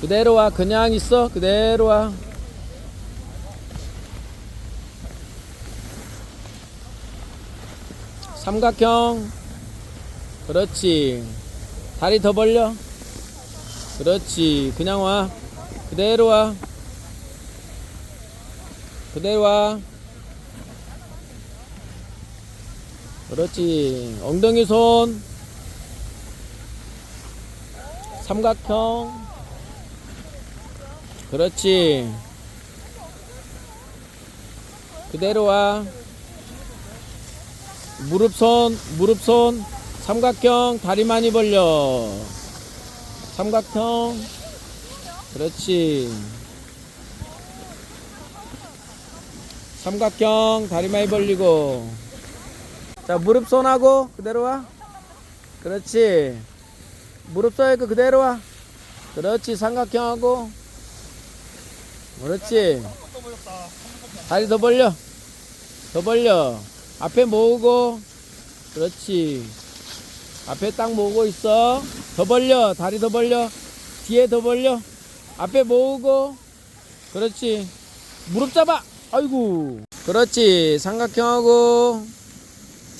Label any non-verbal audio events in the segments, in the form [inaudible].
그대로 와 그냥 있어. 그대로 와. 삼각형. 그렇지. 다리 더 벌려. 그렇지. 그냥 와. 그대로 와. 그대로 와. 그렇지. 엉덩이 손. 삼각형 그렇지. 그대로 와. 무릎 손 무릎 손. 삼각형 다리 많이 벌려. 삼각형. 그렇지. 삼각형 다리 많이 벌리고. 자 무릎 손하고 그대로 와. 그렇지. 무릎 쏘이고 그대로 와. 그렇지. 삼각형하고 그렇지. 다리 더 벌려. 더 벌려. 앞에 모으고. 그렇지. 앞에 딱 모으고 있어. 더 벌려. 다리 더 벌려. 뒤에 더 벌려. 앞에 모으고. 그렇지. 무릎 잡아. 아이고. 그렇지. 삼각형하고.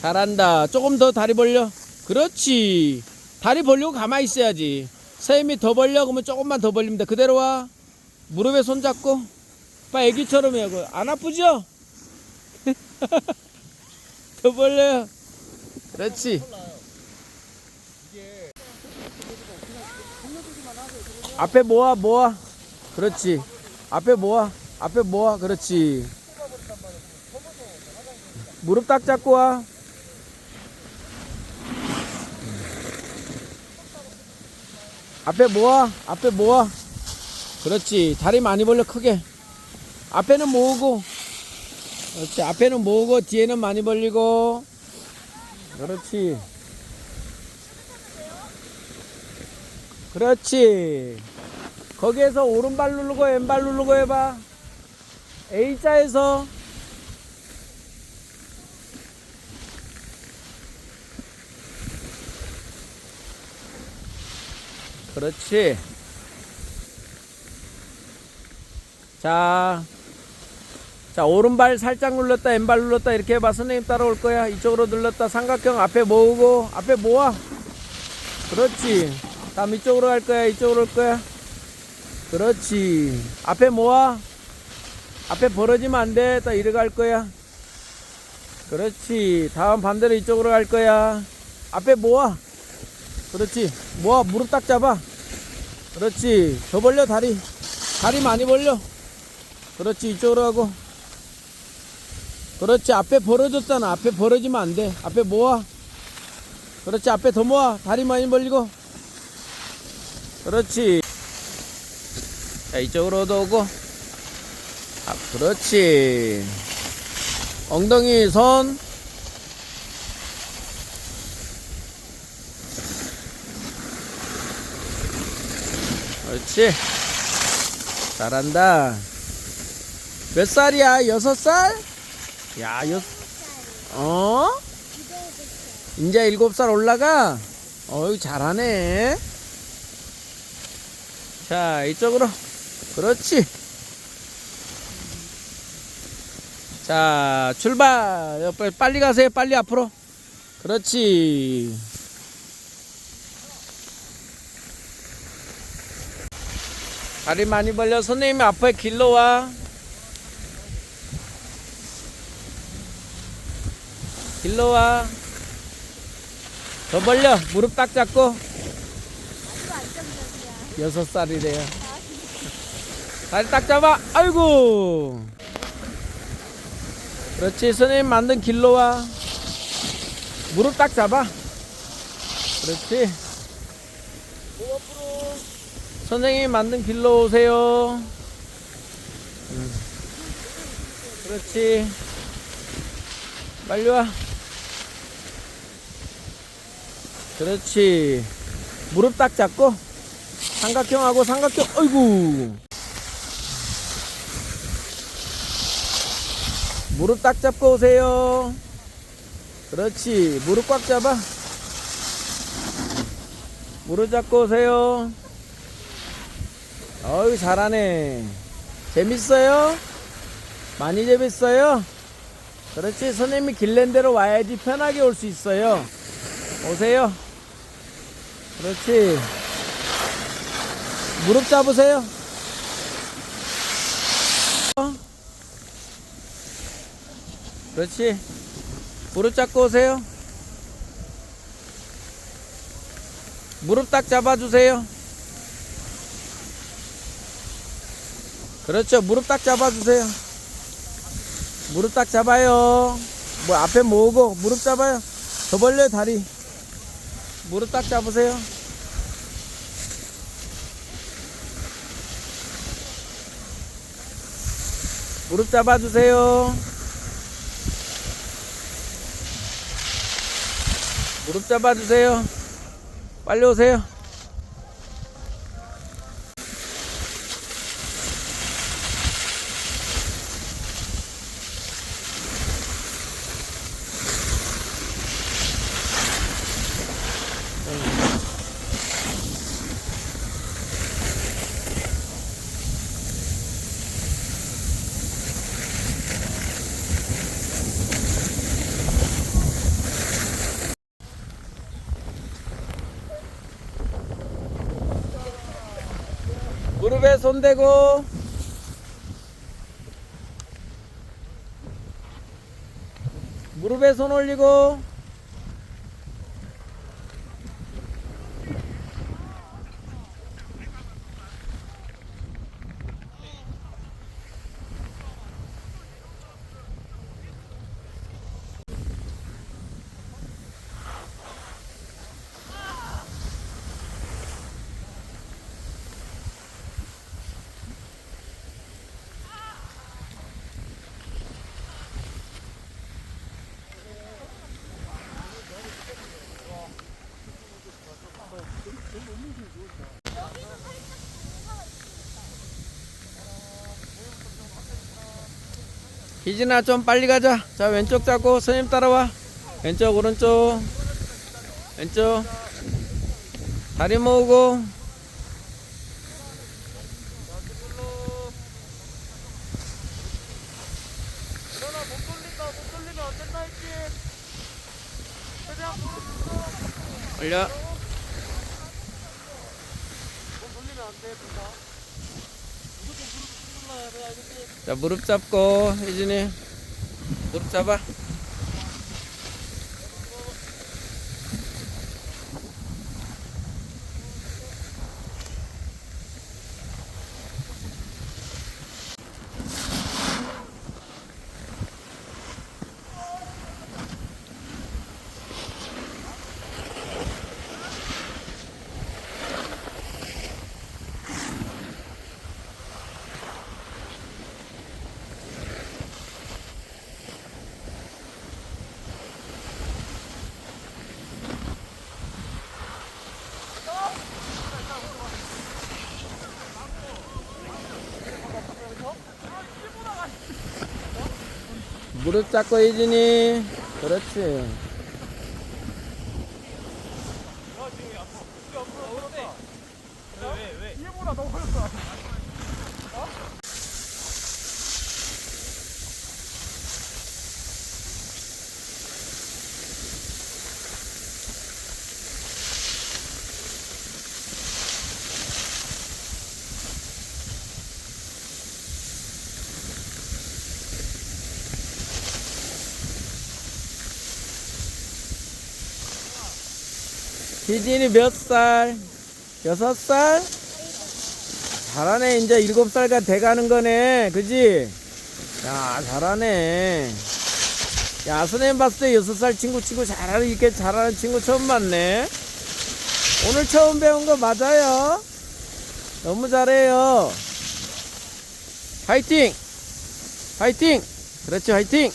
잘한다. 조금 더 다리 벌려. 그렇지. 다리 벌리고 가만히 있어야지. 선생님이 더 벌려? 그러면 조금만 더돼 그대로 와 무릎에 손 잡고 빠 애기처럼 해. 그거. 안 아프죠? [laughs] 더 벌려요. 그렇지. 앞에 모아 모아. 그렇지. 앞에 모아. 앞에 모아. 그렇지. 무릎 딱 잡고 와. 앞에 모아. 앞에 모아. 그렇지. 다리 많이 벌려 크게. 앞에는 모으고. 그렇지. 앞에는 모으고 뒤에는 많이 벌리고. 그렇지. 그렇지. 거기에서 오른발 누르고 왼발 누르고 해봐. A자에서 그렇지. 자, 자 오른발 살짝 눌렀다 왼발 눌렀다 이렇게 해봐. 선생님 따라올 거야. 이쪽으로 눌렀다. 삼각형 앞에 모으고 앞에 모아. 그렇지. 다음 이쪽으로 갈 거야. 이쪽으로 올 거야. 그렇지. 앞에 모아. 앞에 벌어지면 안돼. 딱 이리 갈 거야. 그렇지. 다음 반대로 이쪽으로 갈 거야. 앞에 모아. 그렇지. 모아. 무릎 딱 잡아. 그렇지. 더 벌려 다리. 다리 많이 벌려 그렇지 이쪽으로 하고. 그렇지 앞에 벌어졌잖아. 앞에 벌어지면 안 돼. 앞에 모아. 그렇지 앞에 더 모아. 다리 많이 벌리고. 그렇지. 자 이쪽으로도 오고. 아, 그렇지. 엉덩이 손. 그렇지. 잘한다 몇 살이야 여섯 살? 야, 여, 어? 이제 일곱 살 올라가? 어이, 잘하네. 자, 이쪽으로. 그렇지. 자, 출발. 여, 빨리, 가세요. 빨리 앞으로. 그렇지. 다리 많이 벌려. 선생님이 앞에 길러 와. 길러 와. 더 벌려. 무릎 딱 잡고. 여섯 살이래요. 다리 딱 잡아. 아이고. 그렇지. 선생님 만든 길로 와. 무릎 딱 잡아. 그렇지. 선생님이 만든 길로 오세요. 음. 그렇지. 빨리 와. 그렇지. 무릎 딱 잡고 삼각형하고 삼각형. 어이구. 무릎 딱 잡고 오세요. 그렇지. 무릎 꽉 잡아. 무릎 잡고 오세요. 어유 잘하네. 재밌어요? 많이 재밌어요? 그렇지. 선생님이 길랜 대로 와야지 편하게 올 수 있어요. 오세요. 그렇지. 무릎 잡으세요. 어? 그렇지. 무릎 잡고 오세요. 무릎 딱 잡아주세요. 그렇죠. 무릎 딱 잡아주세요. 무릎 딱 잡아요. 뭐 앞에 모으고 무릎 잡아요. 더 벌려요 다리. 무릎 딱 잡으세요. 무릎 잡아주세요. 무릎 잡아주세요. 빨리 오세요. 손 대고. 무릎에 손 올리고 희진아 좀 빨리 가자. 자 왼쪽 잡고 선생님 따라와. 왼쪽 오른쪽. 왼쪽. 다리 모으고. 올려 돌리면 안 돼, 분다. 무조건 무릎 눌러야 돼, 알겠지? 자 무릎 잡고 희진이. 무릎 잡아 무릎 잡고 희진이 그렇지 희진이 몇 살? 여섯 살? 잘하네 이제 일곱 살가 돼가는 거네. 그지? 야 잘하네. 야 선생님 봤을 때 여섯 살 친구 친구 잘하는 이렇게 잘하는 친구 처음 봤네. 오늘 처음 배운 거 맞아요? 너무 잘해요. 화이팅! 화이팅! 그렇지 화이팅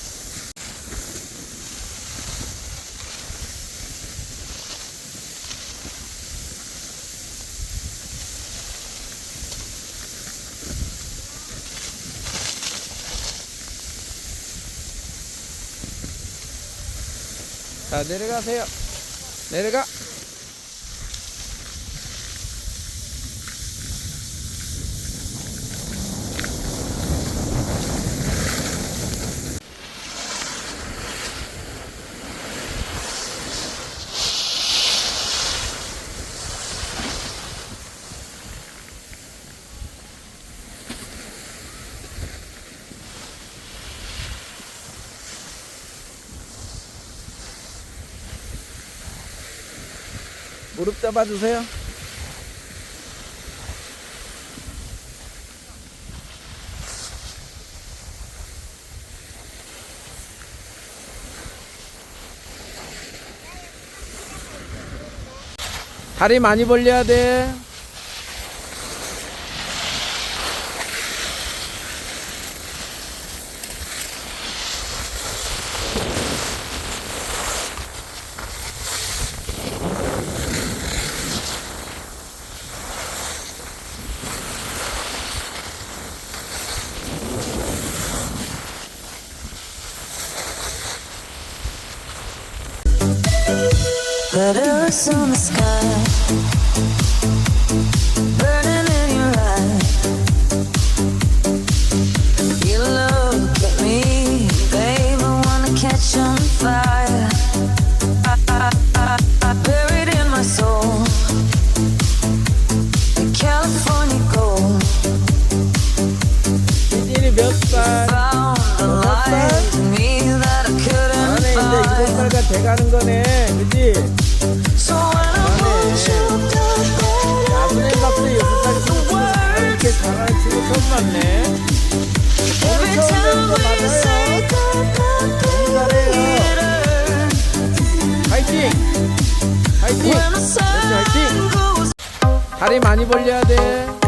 자 내려가세요. 내려가 무릎 잡아주세요. 다리 많이 벌려야 돼. Letters on the sky, 박스 여섯 살 친구 이렇게 잘하는 친구 처음 처음 뵙는 거 맞아요. 잘해요. 화이팅! 화이팅! Sun 화이팅! goes 다리 많이 벌려야 돼.